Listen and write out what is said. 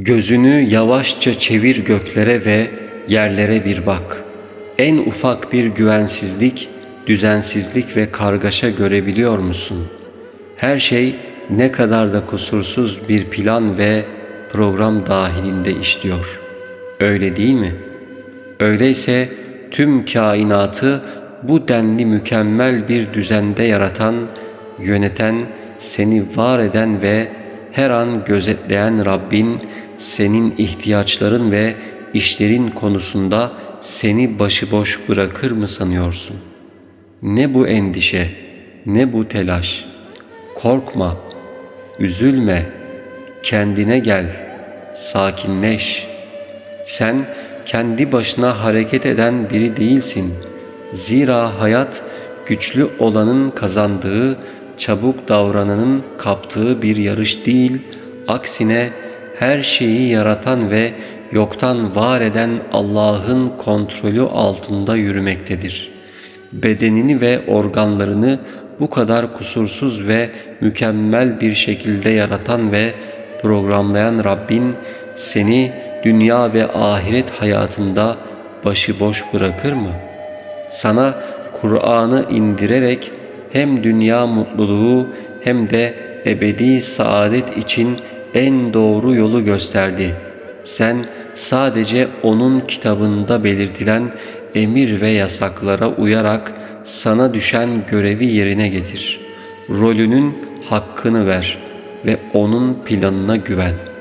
Gözünü yavaşça çevir göklere ve yerlere bir bak. En ufak bir güvensizlik, düzensizlik ve kargaşa görebiliyor musun? Her şey ne kadar da kusursuz bir plan ve program dahilinde işliyor. Öyle değil mi? Öyleyse tüm kainatı bu denli mükemmel bir düzende yaratan, yöneten, seni var eden ve her an gözetleyen Rabbin senin ihtiyaçların ve işlerin konusunda seni başıboş bırakır mı sanıyorsun? Ne bu endişe, ne bu telaş. Korkma, üzülme, kendine gel, sakinleş. Sen kendi başına hareket eden biri değilsin. Zira hayat güçlü olanın kazandığı, çabuk davrananın kaptığı bir yarış değil, aksine her şeyi yaratan ve yoktan var eden Allah'ın kontrolü altında yürümektedir. Bedenini ve organlarını bu kadar kusursuz ve mükemmel bir şekilde yaratan ve programlayan Rabbin seni dünya ve ahiret hayatında başıboş bırakır mı? Sana Kur'an'ı indirerek hem dünya mutluluğu hem de ebedi saadet için en doğru yolu gösterdi. Sen sadece onun kitabında belirtilen emir ve yasaklara uyarak sana düşen görevi yerine getir. Rolünün hakkını ver ve onun planına güven.''